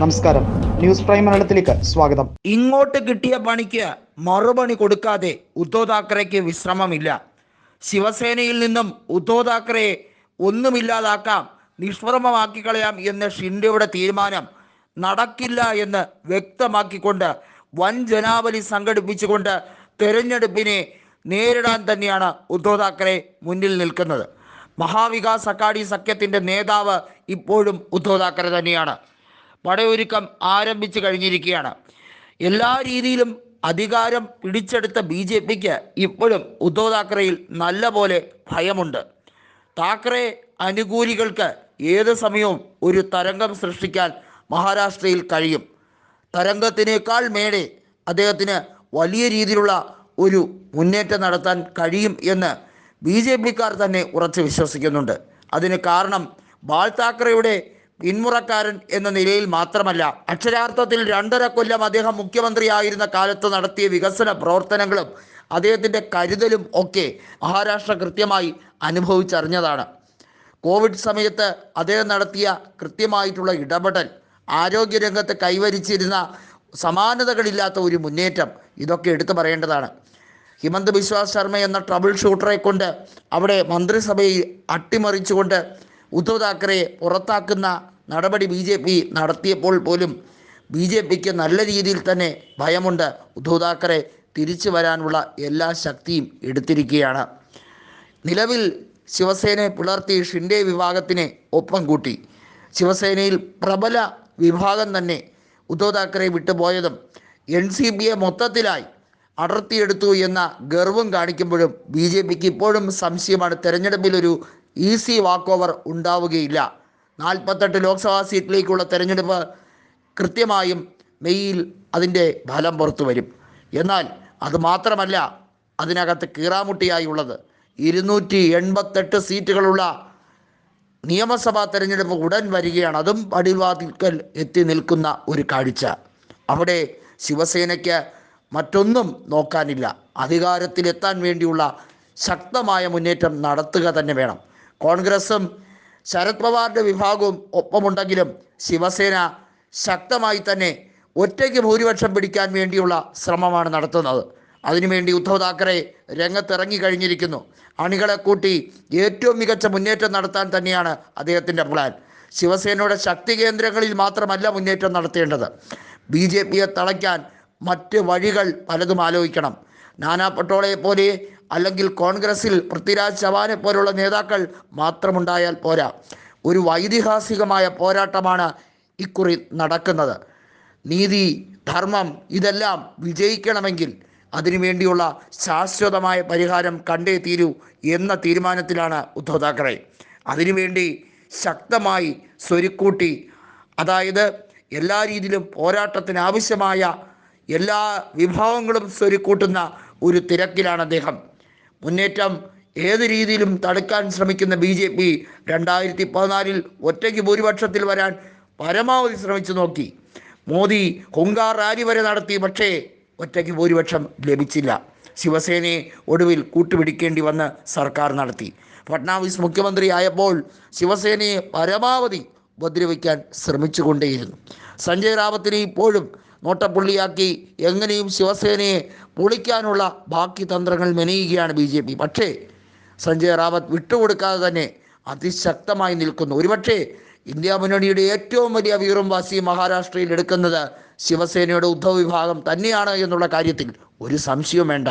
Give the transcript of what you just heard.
നമസ്കാരം. News prime മലയാളത്തിലേക്ക് സ്വാഗതം. ഇങ്ങോട്ട് കിട്ടിയ പണിക്ക് മറുപണി കൊടുക്കാതെ ഉദ്ധവ് താക്കറെക്ക് വിശ്രമമില്ല. ശിവസേനയിൽ നിന്നും ഉദ്ധവ് താക്കറയെ ഒന്നുമില്ലാതാക്കാം നിഷ്പ്രമമാക്കി കളയാം എന്ന ഷിൻഡെയുടെ തീരുമാനം നടക്കില്ല എന്ന് വ്യക്തമാക്കിക്കൊണ്ട് വൻ ജനാവലി സംഘടിപ്പിച്ചുകൊണ്ട് തെരഞ്ഞെടുപ്പിനെ നേരിടാൻ തന്നെയാണ് ഉദ്ധവ് താക്കറെ മുന്നിൽ നിൽക്കുന്നത്. മഹാവികാസ് അക്കാഡി സഖ്യത്തിന്റെ നേതാവ് ഇപ്പോഴും ഉദ്ധവ് താക്കറെ തന്നെയാണ്. പടയൊരുക്കം ആരംഭിച്ചു കഴിഞ്ഞിരിക്കുകയാണ്. എല്ലാ രീതിയിലും അധികാരം പിടിച്ചെടുത്ത ബി ജെ പിക്ക് ഇപ്പോഴും ഉദ്ധവ് താക്കറയിൽ നല്ല പോലെ ഭയമുണ്ട്. താക്കറെ അനുകൂലികൾക്ക് ഏത് സമയവും ഒരു തരംഗം സൃഷ്ടിക്കാൻ മഹാരാഷ്ട്രയിൽ കഴിയും. തരംഗത്തിനേക്കാൾ മേടെ അദ്ദേഹത്തിന് വലിയ രീതിയിലുള്ള ഒരു മുന്നേറ്റം നടത്താൻ കഴിയും എന്ന് ബി ജെ പിക്കാർ തന്നെ ഉറച്ചു വിശ്വസിക്കുന്നുണ്ട്. അതിന് കാരണം ബാൽ താക്കറയുടെ പിന്മുറക്കാരൻ എന്ന നിലയിൽ മാത്രമല്ല അക്ഷരാർത്ഥത്തിൽ രണ്ടര കൊല്ലം അദ്ദേഹം മുഖ്യമന്ത്രിയായിരുന്ന കാലത്ത് നടത്തിയ വികസന പ്രവർത്തനങ്ങളും അദ്ദേഹത്തിന്റെ കരുതലും ഒക്കെ മഹാരാഷ്ട്ര കൃത്യമായി അനുഭവിച്ചറിഞ്ഞതാണ്. കോവിഡ് സമയത്ത് അദ്ദേഹം നടത്തിയ കൃത്യമായിട്ടുള്ള ഇടപെടൽ ആരോഗ്യരംഗത്ത് കൈവരിച്ചിരുന്ന സമാനതകളില്ലാത്ത ഒരു മുന്നേറ്റം ഇതൊക്കെ എടുത്തു പറയേണ്ടതാണ്. ഹിമന്ത് ബിശ്വാസ് ശർമ്മ എന്ന ട്രബിൾ ഷൂട്ടറെ കൊണ്ട് അവിടെ മന്ത്രിസഭയിൽ അട്ടിമറിച്ചുകൊണ്ട് ഉദ്ധവ് താക്കറെ പുറത്താക്കുന്ന നടപടി ബി ജെ പി നടത്തിയപ്പോൾ പോലും ബി ജെ പിക്ക് നല്ല രീതിയിൽ തന്നെ ഭയമുണ്ട്. ഉദ്ധവ് താക്കറെ തിരിച്ചു വരാനുള്ള എല്ലാ ശക്തിയും എടുത്തിരിക്കുകയാണ്. നിലവിൽ ശിവസേനയെ പുലർത്തി ഷിൻഡേ വിഭാഗത്തിനെ ഒപ്പം കൂട്ടി. ശിവസേനയിൽ പ്രബല വിഭാഗം തന്നെ ഉദ്ധവ് താക്കറെ വിട്ടുപോയതും എൻ സി പിയെ മൊത്തത്തിലായി അടർത്തിയെടുത്തു എന്ന ഗർവം കാണിക്കുമ്പോഴും ബി ജെ പിക്ക് ഇപ്പോഴും സംശയമാണ്. തെരഞ്ഞെടുപ്പിൽ ഒരു ഈസി വാക്ക് ഓവർ ഉണ്ടാവുകയില്ല. നാൽപ്പത്തെട്ട് ലോക്സഭാ സീറ്റിലേക്കുള്ള തെരഞ്ഞെടുപ്പ് കൃത്യമായും മെയ്യിൽ അതിന്റെ ഫലം പുറത്തു വരും. എന്നാൽ അത് മാത്രമല്ല അതിനകത്ത് കീറാമുട്ടിയായി ഉള്ളത് ഇരുന്നൂറ്റി എൺപത്തെട്ട് സീറ്റുകളുള്ള നിയമസഭാ തെരഞ്ഞെടുപ്പ് ഉടൻ വരികയാണ്. അതും പടിവാതിൽക്കൽ എത്തി നിൽക്കുന്ന ഒരു കാഴ്ച. അവിടെ ശിവസേനയ്ക്ക് മറ്റൊന്നും നോക്കാനില്ല. അധികാരത്തിലെത്താൻ വേണ്ടിയുള്ള ശക്തമായ മുന്നേറ്റം നടത്തുക തന്നെ വേണം. കോൺഗ്രസും ശരത് പവാറിന്റെ വിഭാഗവും ഒപ്പമുണ്ടെങ്കിലും ശിവസേന ശക്തമായി തന്നെ ഒറ്റയ്ക്ക് ഭൂരിപക്ഷം പിടിക്കാൻ വേണ്ടിയുള്ള ശ്രമമാണ് നടത്തുന്നത്. അതിനുവേണ്ടി ഉദ്ധവ് താക്കറെ രംഗത്തിറങ്ങി കഴിഞ്ഞിരിക്കുന്നു. അണികളെ കൂട്ടി ഏറ്റവും മികച്ച മുന്നേറ്റം നടത്താൻ തന്നെയാണ് അദ്ദേഹത്തിന്റെ പ്ലാൻ ശിവസേനയുടെ ശക്തി കേന്ദ്രങ്ങളിൽ മാത്രമല്ല മുന്നേറ്റം നടത്തേണ്ടത്. ബി ജെ പിയെ തളയ്ക്കാൻ മറ്റ് വഴികൾ പലതും ആലോചിക്കണം. നാനാ പട്ടോളയെ പോലെ അല്ലെങ്കിൽ കോൺഗ്രസിൽ പൃഥ്വിരാജ് ചവാനെ പോലുള്ള നേതാക്കൾ മാത്രമുണ്ടായാൽ പോരാ. ഒരു വൈതിഹാസികമായ പോരാട്ടമാണ് ഇക്കുറി നടക്കുന്നത്. നീതി ധർമ്മം ഇതെല്ലാം വിജയിക്കണമെങ്കിൽ അതിനുവേണ്ടിയുള്ള ശാശ്വതമായ പരിഹാരം കണ്ടേ തീരൂ എന്ന തീരുമാനത്തിലാണ് ഉദ്ധവ് താക്കറെ. അതിനുവേണ്ടി ശക്തമായി സ്വരുക്കൂട്ടി അതായത് എല്ലാ രീതിയിലും പോരാട്ടത്തിന് ആവശ്യമായ എല്ലാ വിഭവങ്ങളും സ്വരുക്കൂട്ടുന്ന ഒരു തിരക്കിലാണ് അദ്ദേഹം. മുന്നേറ്റം ഏത് രീതിയിലും തടുക്കാൻ ശ്രമിക്കുന്ന ബി ജെ പി രണ്ടായിരത്തി പതിനാലിൽ ഒറ്റയ്ക്ക് ഭൂരിപക്ഷത്തിൽ വരാൻ പരമാവധി ശ്രമിച്ചു നോക്കി. മോദി ഹുങ്കാർ റാലി വരെ നടത്തി പക്ഷേ ഒറ്റയ്ക്ക് ഭൂരിപക്ഷം ലഭിച്ചില്ല. ശിവസേനയെ ഒടുവിൽ കൂട്ടുപിടിക്കേണ്ടി വന്ന് സർക്കാർ നടത്തി. ഫട്നാവിസ് മുഖ്യമന്ത്രിയായപ്പോൾ ശിവസേനയെ പരമാവധി ഉപദ്രവിക്കാൻ ശ്രമിച്ചുകൊണ്ടേയിരുന്നു. സഞ്ജയ് റാവത്തിന് ഇപ്പോഴും നോട്ടപ്പുള്ളിയാക്കി എങ്ങനെയും ശിവസേനയെ പൊളിക്കാനുള്ള ബാക്കി തന്ത്രങ്ങൾ മെനയുകയാണ് ബി ജെ പി. പക്ഷേ സഞ്ജയ് റാവത്ത് വിട്ടുകൊടുക്കാതെ തന്നെ അതിശക്തമായി നിൽക്കുന്നു. ഒരുപക്ഷേ ഇന്ത്യ മുന്നണിയുടെ ഏറ്റവും വലിയ വീറും വാസി മഹാരാഷ്ട്രയിൽ എടുക്കുന്നത് ശിവസേനയുടെ ഉദ്ധവ് വിഭാഗം തന്നെയാണ് എന്നുള്ള കാര്യത്തിൽ ഒരു സംശയവും വേണ്ട.